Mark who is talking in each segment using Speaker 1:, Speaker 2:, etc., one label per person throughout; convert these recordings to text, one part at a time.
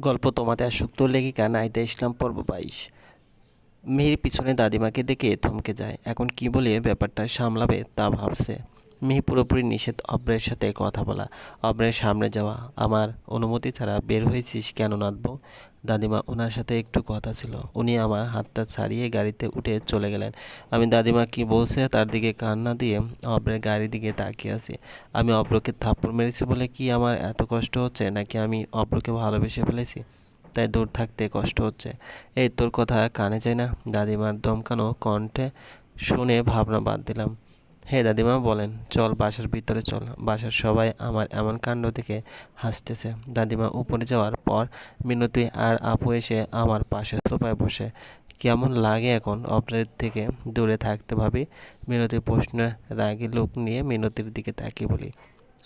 Speaker 1: গল্প তোমাদের আসক্ত লেখিকা নাইদা ইসলাম পর্ব বাইশ। মেয়ের পিছনে দাদিমাকে দেখে থমকে যায়। এখন কি বলে ব্যাপারটা সামলাবে তা ভাবছে। মিহি পুরোপুরি নিষেধ অব্রের সাথে কথা বলা। অব্রের সামনে যাওয়া আমার অনুমতি ছাড়া বের হয়েছিস কেন নাদবো দাদিমা ওনার সাথে একটু কথা ছিল। উনি আমার হাতটা ছাড়িয়ে গাড়িতে উঠে চলে গেলেন। আমি দাদিমা কি বলছে তার দিকে কান্না দিয়ে অব্রের গাড়ির দিকে তাকিয়ে আছি। আমি অব্রকে থাপ্পড় মেরেছি বলে কি আমার এত কষ্ট হচ্ছে নাকি আমি অব্রকে ভালোবেসে ফেলেছি? তাই দূর থাকতে কষ্ট হচ্ছে। এই তোর কথা কানে যায় না। দাদিমার দমকানো কণ্ঠে শুনে ভাবনা বাদ দিলাম। হে দাদিমা, বলেন, চল বাসার ভিতরে চল। বাসার সবাই আমার এমন কাণ্ড দেখে হাসতেছে। দাদিমা উপরে যাওয়ার পর মিনতি আর আপু এসে আমার পাশে সোফায় বসে, কেমন লাগে এখন অপরের থেকে দূরে থাকতে ভাবি? মিনতির প্রশ্ন রাগি লোক নিয়ে মিনতির দিকে তাকিয়ে বলি,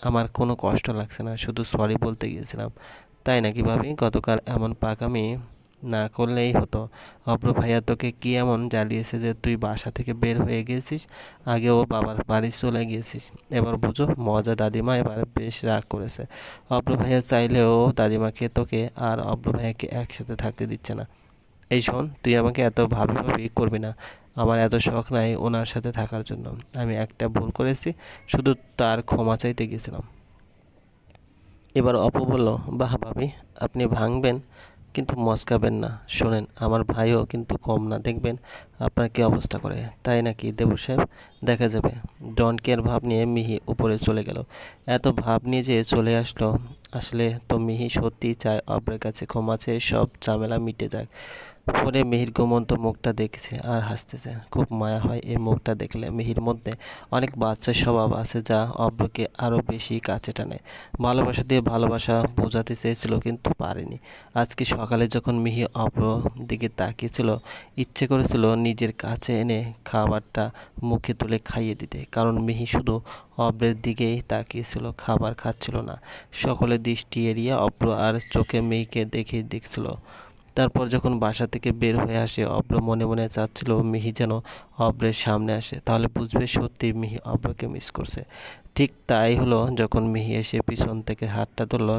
Speaker 1: আমার কোনো কষ্ট লাগছে না, শুধু সরি বলতে গিয়েছিলাম। তাই নাকি ভাবি, গতকাল এমন পাকামি না করলেই হতো। অব্র ভাইয়া তোকে কি এমন জ্বালিয়েছে যে তুই বাসা থেকে বের হয়ে গিয়েছিস আগেও বাবার বাড়ি চলে গিয়েছিস এবার বুঝো, মজা দাদিমা এবার বেশ রাগ করেছে। অব্র ভাইয়া চাইলেও দাদিমাকে তোকে আর অব্র ভাইয়াকে একসাথে থাকতে দিচ্ছে না। এই শোন, তুই আমাকে এত ভাবি ভাবি করবি না। আমার এত শখ নাই ওনার সাথে থাকার জন্য। আমি একটা ভুল করেছি, শুধু তার ক্ষমা চাইতে গেছিলাম। এবার অপু বলল, বাহ ভাবি, আপনি ভাঙবেন? কিন্তু মস্কাবেন না। শোনেন, আমার ভাইও কিন্তু কম না, দেখবেন আপনার কী অবস্থা করে। তাই নাকি, দেবু সাহেব? দেখা যাবে। ডনকের ভাব নিয়ে মিহি উপরে চলে গেল। এত ভাব নিয়ে যে চলে আসলো, আসলে তো মিহি সত্যি চায় অপরের কাছে ক্ষমা চেয়ে সব ঝামেলা মিটে যাক। ফোনে মিহির ঘুমন্ত মুখটা দেখছে আর হাসতেছে। খুব মায়া হয় এই মুখটা দেখলে। মিহির মধ্যে অনেক বাচ্চা স্বভাব আছে যা অব্রকে আরও বেশি কাছে টানে। ভালোবাসা দিয়ে ভালোবাসা বোঝাতে চেয়েছিল কিন্তু পারেনি। আজকে সকালে যখন মিহি অব্র দিকে তাকিয়েছিল, ইচ্ছে করেছিল নিজের কাছে এনে খাবারটা মুখে তুলে খাইয়ে দিতে। কারণ মিহি শুধু অব্রের দিকেই তাকিয়েছিল, খাবার খাচ্ছিল না। সকলে দৃষ্টি এড়িয়ে অব্র আর চোখে মেয়েকে দেখে দেখছিল। তারপর যখন বাসা থেকে বের হয়ে আসে অব্র মনে মনে চাচ্ছিল মিহি যেন অব্রের সামনে আসে, তাহলে বুঝবে সত্যি মিহি অব্রকে মিস করছে। ঠিক তাই হলো, যখন মিহি এসে পিছন থেকে হাতটা ধরল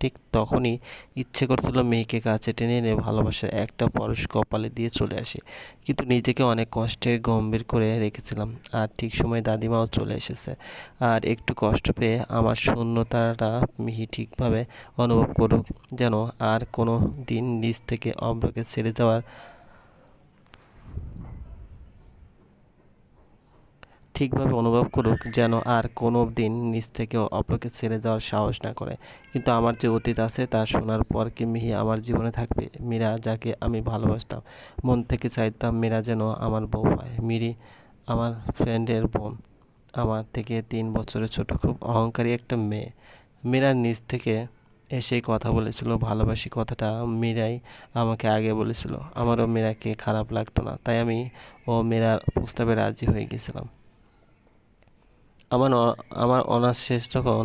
Speaker 1: ঠিক তখনই ইচ্ছে করছিল মেয়েকে কাছে টেনে এনে ভালোবাসার একটা পরশ কপালে দিয়ে চলে আসে। কিন্তু নিজেকে অনেক কষ্টে গম্ভীর করে রেখেছিলাম। আর ঠিক সময় দাদিমাও চলে এসেছে। আর একটু কষ্ট পেয়ে আমার শূন্যতাটা মিহি ঠিকভাবে অনুভব করুক, যেন আর কোনো দিন নিজ থেকে অম্রকে ছেড়ে যাওয়ার ঠিকভাবে অনুভব করুক যেন আর কোনো দিন নিজ থেকে অপরকে ছেড়ে যাওয়ার সাহস না করে। কিন্তু আমার যে অতীত আছে তা শোনার পর কি মিহি আমার জীবনে থাকবে? মীরা, যাকে আমি ভালোবাসতাম, মন থেকে চাইতাম মীরা যেন আমার বউ হয়। মিরি, আমার ফ্রেন্ডের বোন, আমার থেকে তিন বছরের ছোট, খুব অহংকারী একটা মেয়ে। মীরা নিজ থেকে এসেই কথা বলেছিল, ভালোবাসি কথাটা মীরাই আমাকে আগে বলেছিল। আমারও মীরাকে খারাপ লাগতো না, তাই আমি ও মীরার প্রস্তাবে রাজি হয়ে গেছিলাম। আমার আমার অনার্স শেষ যখন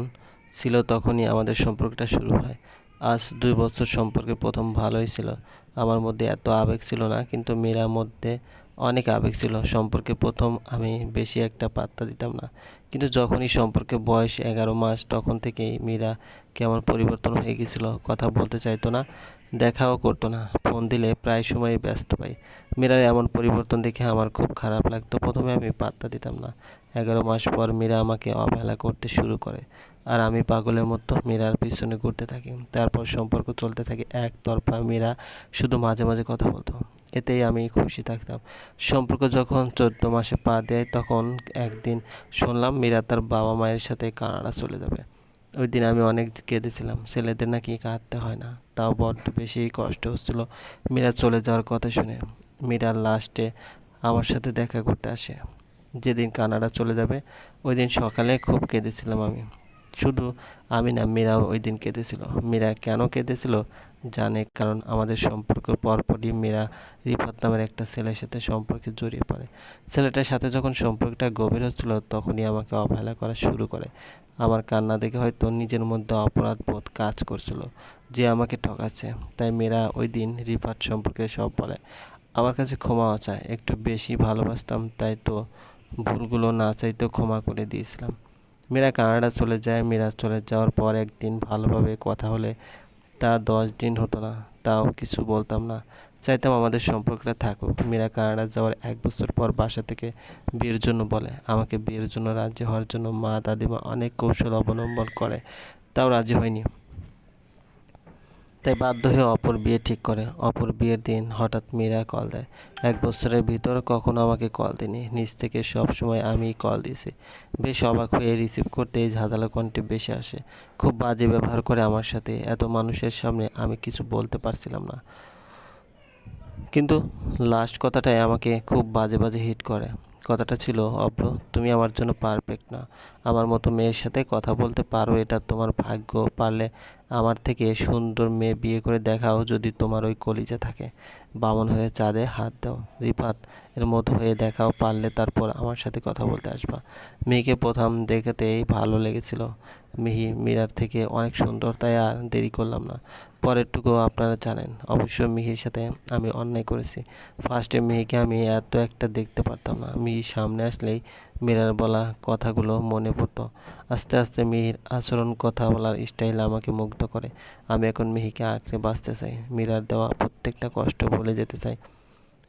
Speaker 1: ছিল তখনই আমাদের সম্পর্কটা শুরু হয়। আজ দুই বছর সম্পর্কে প্রথম ভালোই ছিল। আমার মধ্যে এত আবেগ ছিল না, কিন্তু মীরার মধ্যে অনেক আবেগ ছিল। সম্পর্কে প্রথম আমি বেশি একটা পাত্তা দিতাম না। কিন্তু যখনই সম্পর্কে বয়স এগারো মাস তখন থেকেই মীরা কেমন পরিবর্তন হয়ে গেছিল কথা বলতে চাইতো না, দেখাও করতো না। ফোন দিলে প্রায় সময় ব্যস্ত পাই। মীরার এমন পরিবর্তন দেখে আমার খুব খারাপ লাগতো। প্রথমে আমি পাত্তা দিতাম না। এগারো মাস পর মীরা আমাকে অবহেলা করতে শুরু করে। আর আমি পাগলের মতো মীরার পিছনে ঘুরতে থাকি। তারপর সম্পর্ক চলতে থাকে একতরফা। মীরা শুধু মাঝে মাঝে কথা বলতো। এতেই আমি খুশি থাকতাম। সম্পর্ক যখন চোদ্দ মাসে পা দেয়, তখন একদিন শুনলাম মীরা তার বাবা মায়ের সাথে কানাডা চলে যাবে। ওই দিন আমি অনেক কেঁদেছিলাম। ছেলেদের নাকি কাঁদতে হয় না। তাও বড্ড বেশি কষ্ট হচ্ছিল। মীরা চলে যাওয়ার কথা শুনে মীরা লাস্টে আমার সাথে দেখা করতে আসে। যেদিন কানাডা চলে যাবে ওই দিন সকালে খুব কেঁদেছিলাম আমি। শুধু আমি না, মীরাও ওই দিন কেঁদেছিল। মীরা কেন কেঁদেছিল? জানে, কারণ আমাদের সম্পর্ক পরপরই মীরা রিফাত নামের একটা ছেলের সাথে সম্পর্কে জড়িয়ে পড়ে। ছেলেটার সাথে যখন সম্পর্কটা গভীর হচ্ছিল, তখনই আমাকে অবহেলা করা শুরু করে। আমার কান্না দেখে হয়তো নিজের মধ্যে অপরাধ বোধ কাজ করছিল, যে আমাকে ঠকাচ্ছে। তাই মেয়েরা ওই দিন রিফাত সম্পর্কে সব বলে। আমার কাছে ক্ষমাও চায়, একটু বেশি ভালোবাসতাম, তাই তো ভুলগুলো না চাইতেও ক্ষমা করে দিয়েছিলাম। মীরা কানাডা চলে যায়, মীরা চলে যাওয়ার পর একদিন ভালোভাবে কথা হলে তা দশ দিন হতো না, তাও কিছু বলতাম না। চাইতাম আমাদের সম্পর্কটা থাকুক। মীরা কানাডা যাওয়ার এক বছর পর বাসা থেকে বিয়ের জন্য বলে, আমাকে বিয়ের জন্য রাজি হওয়ার জন্য মা দাদিমা অনেক কৌশল অবলম্বন করে। তাও রাজি হয়নি। তাই বাধ্য হয়ে অপর বিয়ে ঠিক করে। অপর বিয়ের দিন হঠাৎ মীরা কল দেয়। এক বছরের ভিতর কখনো আমাকে কল দিনি নিজ থেকে সব সময় আমি কল দিয়েছি। বেশ অবাক হয়ে রিসিভ করতে এই ঝাঁঝালো কণ্ঠে বেশি আসে। খুব বাজে ব্যবহার করে আমার সাথে। এত মানুষের সামনে আমি কিছু বলতে পারছিলাম না। কিন্তু লাস্ট কথাটাই আমাকে খুব বাজে বাজে হিট করে। কথাটা ছিল অপ্র তুমি আমার জন্য পারফেক্ট না। আমার মতো মেয়ের সাথে কথা বলতে পারো, এটা তোমার ভাগ্য। পারলে আমার থেকে সুন্দর মেয়ে বিয়ে করে দেখাও যদি তোমার ওই কলিজা থাকে। বামন হয়ে চাঁদে হাত দাও। রিপাত এর মতো হয়ে দেখাও পারলে তারপর আমার সাথে কথা বলতে আসবা। মেয়েকে প্রথম দেখাতেই ভালো লেগেছিল। মিহি, মিরার থেকে অনেক সুন্দর, তাই আর দেরি করলাম না। পরেরটুকু আপনারা জানেন, অবশ্য মিহির সাথে আমি অন্যায় করেছি। ফার্স্টে মিহিকে আমি এত একটা দেখতে পারতাম না। মিহির সামনে আসলেই মীরার বলা কথাগুলো মনে পড়তো। আস্তে আস্তে মিহির আচরণ, কথা বলার স্টাইল আমাকে মুগ্ধ করে। আমি এখন মিহিকে আঁকড়ে বাঁচতে চাই, মীরার দেওয়া প্রত্যেকটা কষ্ট ভুলে যেতে চাই।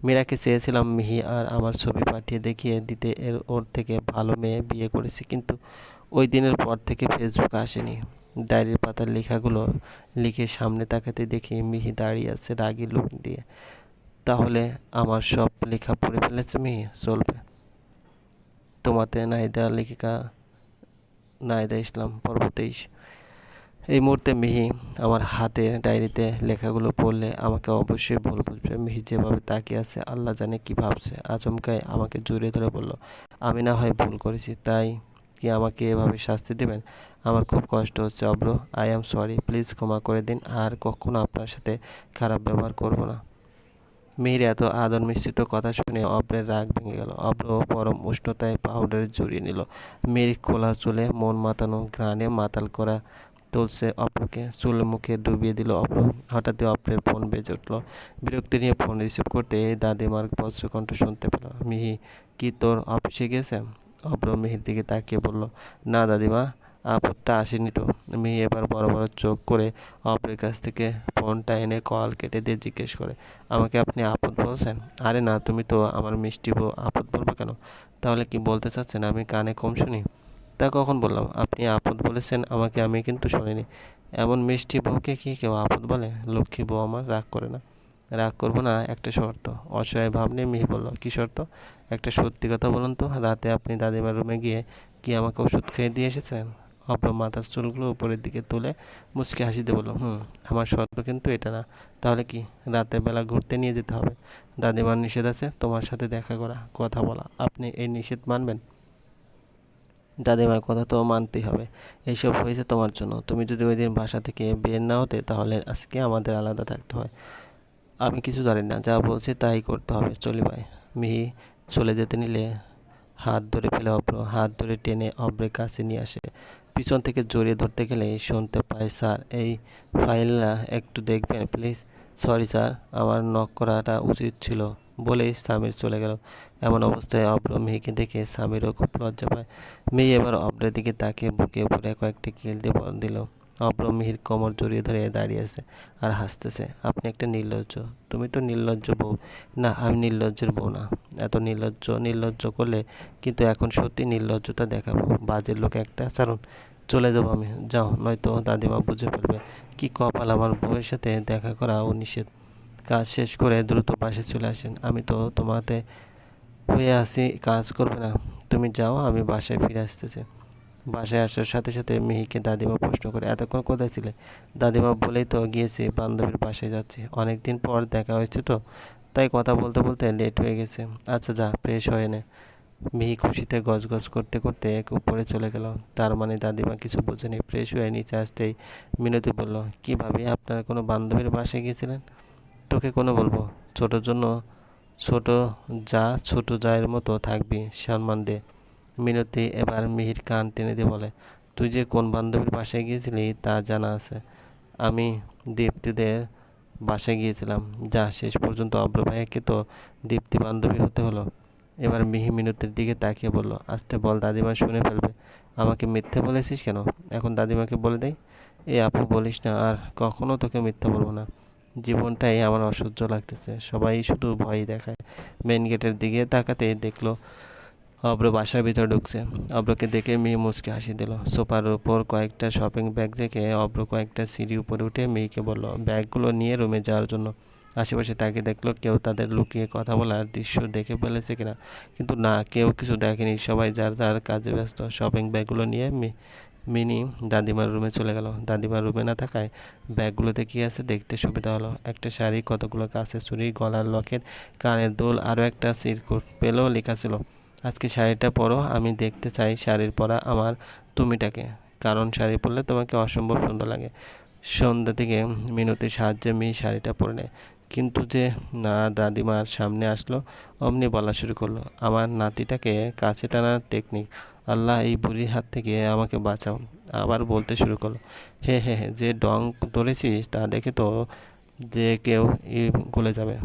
Speaker 1: মীরাকে চেয়েছিলাম মিহি আর আমার ছবি পাঠিয়ে দেখিয়ে দিতে, এর ওর থেকে ভালো মেয়ে বিয়ে করেছি, কিন্তু ওই দিনের পর থেকে ফেসবুক আসেনি। ডায়েরির পাতার লেখাগুলো লিখে সামনে তাকাতে দেখি মিহি দাঁড়িয়ে আছে রাগি লুক দিয়ে। তাহলে আমার সব লেখা পড়ে ফেলেছে মিহি? চলবে। তোমাতে নাহিদা লেখিকা নাহিদা ইসলাম পর্ব তেইশ এই মুহূর্তে মিহি আমার হাতে ডায়েরিতে লেখাগুলো পড়লে আমাকে অবশ্যই ভুল বুঝবে মিহি, যেভাবে তাকিয়ে আছে, আল্লাহ জানে কি ভাবছে। আচমকায় আমাকে জড়িয়ে ধরে বলল, আমি না হয় ভুল করেছি, তাই কি আমাকে এভাবে শাস্তি দেবেন? আমার খুব কষ্ট হচ্ছে, অব্র। আই এম সরি, প্লিজ ক্ষমা করে দিন। আর কখনো আপনার সাথে খারাপ ব্যবহার করব না। মিহির এত আদর মিশ্রিত কথা শুনে অব্রের রাগ ভেঙে গেল। অব্র পরম উষ্ণতায় পাউডারে জড়িয়ে নিল। মিহির খোলা চুলে মন মাতানো ঘ্রাণে মাতাল করা তুলছে অপ্রকে চুল মুখে ডুবিয়ে দিল। অপ্র হঠাৎই অপ্রের ফোন বেজে উঠল। বিরক্তি নিয়ে ফোন রিসিভ করতে দাদিমার বজ্রকণ্ঠ শুনতে পেল। মিহি, কি তোর অফিসে গেছে? অব্র মিহির দিকে তাকিয়ে বলল, না দাদিমা আপদটা আসেনি তো। মিহি এবার বড় বড় চোখ করে অপরের কাছ থেকে ফোনটা এনে কল কেটে দিয়ে জিজ্ঞেস করে, আমাকে আপনি আপদ বলছেন? আরে না, তুমি তো আমার মিষ্টি বউ, আপদ বলব কেন? তাহলে কি বলতে চাচ্ছেন? আমি কানে কম শুনি? তা কখন বললাম? আপনি আপদ বলেছেন, আমাকে আমি কিন্তু শুনিনি। এমন মিষ্টি বউকে কি কেউ আপদ বলে? লক্ষ্মী বউ আমার রাগ করে না। রাগ করব না, একটা শর্ত। অসহায় ভাব নিয়ে মিহি বলল, কী শর্ত? একটা সত্যি কথা বলুন তো। রাতে আপনি দাদিমার রুমে গিয়ে কি আমাকে ওষুধ খেয়ে দিয়ে এসেছেন? অব্র মাথার চুলগুলো উপরের দিকে তুলে মুচকে হাসিতে বলল, হুম, আমার শর্ত কিন্তু এটা না। তাহলে কি রাতের বেলা ঘুরতে নিয়ে যেতে হবে? দাদিমার নিষেধ আছে, তোমার সাথে দেখা করা, কথা বলা। আপনি এই নিষেধ মানবেন? দাদিমার কথা তো মানতেই হবে। এইসব হয়েছে তোমার জন্য। তুমি যদি ওই দিন বাসা থেকে বের না হতে, তাহলে আজকে আমাদের আলাদা থাকতে হয়। আমি কিছু জানি না, যা বলছি তাই করতে হবে। চলি ভাই। মিহি, চলে যেতে নিলে হাত ধরে ফেলে অব্র হাত ধরে টেনে অব্রের কাছে নিয়ে আসে। পিছন থেকে জড়িয়ে ধরতে গেলে শুনতে পাই স্যার, এই ফাইলটা একটু দেখবেন, প্লিজ। সরি, স্যার, আমার নক করাটা উচিত ছিল বলেই স্বামীর চলে গেল। এমন অবস্থায় অব্র মেয়েকে দেখে স্বামীরও খুব লজ্জা পায়। মেয়ে এবার অব্রের দিকে তাকিয়ে বুকে পরে কয়েকটি কিল দিয়ে দিল। অব্র মিহির কোমর জড়িয়ে ধরে দাঁড়িয়ে আছে আর হাসতেছে, আপনি একটা নির্লজ্জ। তুমি তো নির্লজ্জ বউ। না, আমি নির্লজ্জের বউ না। এত নির্লজ্জ নির্লজ্জ করলে কিন্তু এখন সত্যি নির্লজ্জতা দেখাবো। বাজের লোক একটা। চারণ চলে যাব আমি। যাও, নয়তো দাদিমা বুঝে ফেলবে কি কপাল আমার বউয়ের সাথে দেখা করা ও নিষেধ। কাজ শেষ করে দ্রুত বাসে চলে আসেন। আমি তো তোমাতে হয়ে আসি কাজ করবে না। তুমি যাও, আমি বাসায় ফিরে আসতেছি। বাসায় আসার সাথে সাথে মিহিকে দাদিমা প্রশ্ন করে, এতক্ষণ কোথায় ছিলে? দাদিমা বলেই তো গিয়েছি বান্ধবীর বাসায় যাচ্ছি। অনেক দিন পর দেখা হয়েছে তো, তাই কথা বলতে বলতে লেট হয়ে গেছে। আচ্ছা যা ফ্রেশ হয়ে নে। মিহি খুশিতে গজগজ করতে করতে এক উপরে চলে গেল। তার মানে দাদিমা কিছু বোঝেনি ফ্রেশ হয়ে নিচে আসতেই মিনতি বলল, কী ভাবি, আপনারা কোনো বান্ধবীর বাসায় গিয়েছিলেন? তোকে কোনো বলব, ছোটোর জন্য ছোট যা ছোট জায়ের মতো থাকবি, সম্মান দে। মিনতি এবার মিহির কান টেনে দিয়ে বলে, তুই যে কোন বান্ধবীর বাসায় গিয়েছিলি তা জানা আছে। আমি দীপ্তিদের বাসায় গিয়েছিলাম। যা শেষ পর্যন্ত অব্র তো দীপ্তি বান্ধবী হতে হলো। এবার মিহি মিনতির দিকে তাকিয়ে বলল, আস্তে বল, দাদিমা শুনে ফেলবে। আমাকে মিথ্যে বলেছিস কেন? এখন দাদিমাকে বলে দেই, এ আপু, বলিস না, আর কখনো তোকে মিথ্যা বলব না। জীবনটাই আমার অসহ্য লাগতেছে। সবাই শুধু ভয় দেখায়। মেন গেটের দিকে তাকাতে দেখল অব্র বাসার ভিতর ঢুকছে। অব্রকে দেখে মেয়ে মুচকে হাসি দিল। সোফার উপর কয়েকটা শপিং ব্যাগ দেখে অব্র কয়েকটা সিঁড়ি উপরে উঠে মেয়েকে বলল, ব্যাগগুলো নিয়ে রুমে যাওয়ার জন্য। আশেপাশে তাকে দেখল, কেউ তাদের লুকিয়ে কথা বলার দৃশ্য দেখে ফেলেছে কিনা। কিন্তু না, কেউ কিছু দেখেনি। সবাই যার যার কাজে ব্যস্ত শপিং ব্যাগগুলো নিয়ে মিনি দাদিমার রুমে চলে গেল। দাদিমার রুমে না থাকায় ব্যাগগুলোতে কী আছে দেখতে সুবিধা হলো। একটা শাড়ি, কতগুলো কাছে চুরি গলার লকেট কানের দোল, আরও একটা সিরকুট পেলেও লেখা ছিল। আজকে শাড়িটা পরো, আমি দেখতে চাই শাড়ির পরা আমার তুমিটাকে। কারণ শাড়ি পরলে তোমাকে অসম্ভব সুন্দর লাগে। সন্ধ্যা থেকে মিনতির সাহায্যে মেয়ে শাড়িটা পরে নেয় কিন্তু যে না, দাদিমার সামনে আসলো, অমনি বলা শুরু করল, আমার নাতিটাকে কাছে টানার টেকনিক আল্লাহ এই বুড়ির হাত থেকে আমাকে বাঁচাও। আবার বলতে শুরু করল, হে হে হে, যে ডং ধরেছিস তা দেখে তো যে কেউ ই গলে যাবে।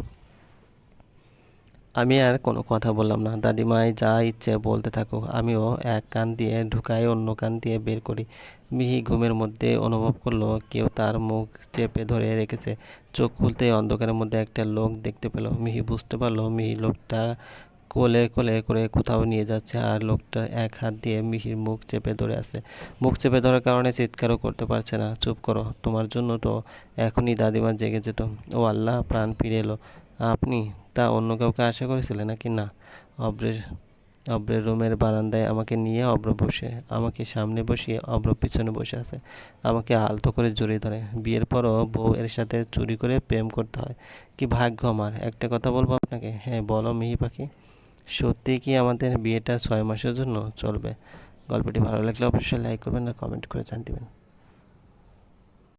Speaker 1: আমি আর কোনো কথা বললাম না। দাদিমাই যা ইচ্ছে বলতে থাকুক, আমিও এক কান দিয়ে ঢুকাই, অন্য কান দিয়ে বের করি। মিহি ঘুমের মধ্যে অনুভব করল, কেউ তার মুখ চেপে ধরে রেখেছে। চোখ খুলতেই অন্ধকারের মধ্যে একটা লোক দেখতে পেল। মিহি বুঝতে পারল, মিহি লোকটা কোলে কোলে করে কোথাও নিয়ে যাচ্ছে আর লোকটা এক হাত দিয়ে মিহির মুখ চেপে ধরে আছে। মুখ চেপে ধরার কারণে চিৎকারও করতে পারছে না। চুপ করো, তোমার জন্য তো এখনই দাদিমা জেগে যেত। ও আল্লাহ, প্রাণ ফিরে এলো। আপনি তা অন্য কাউকে আশা করেছিলেন নাকি? না। অব্রের অব্রের রুমের বারান্দায় আমাকে নিয়ে অব্র বসে, আমাকে সামনে বসিয়ে অব্র পিছনে বসে আছে। আমাকে আলতো করে জড়িয়ে ধরে। বিয়ের পরও বউ এর সাথে চুরি করে প্রেম করতে হয়। কি ভাগ্য আমার! একটা কথা বলব আপনাকে? হ্যাঁ বলো মিহি পাখি। সত্যি কি আমাদের বিয়েটা ছয় মাসের জন্য চলবে? গল্পটি ভালো লাগলে অবশ্যই লাইক করবেন আর কমেন্ট করে জান দিবেন।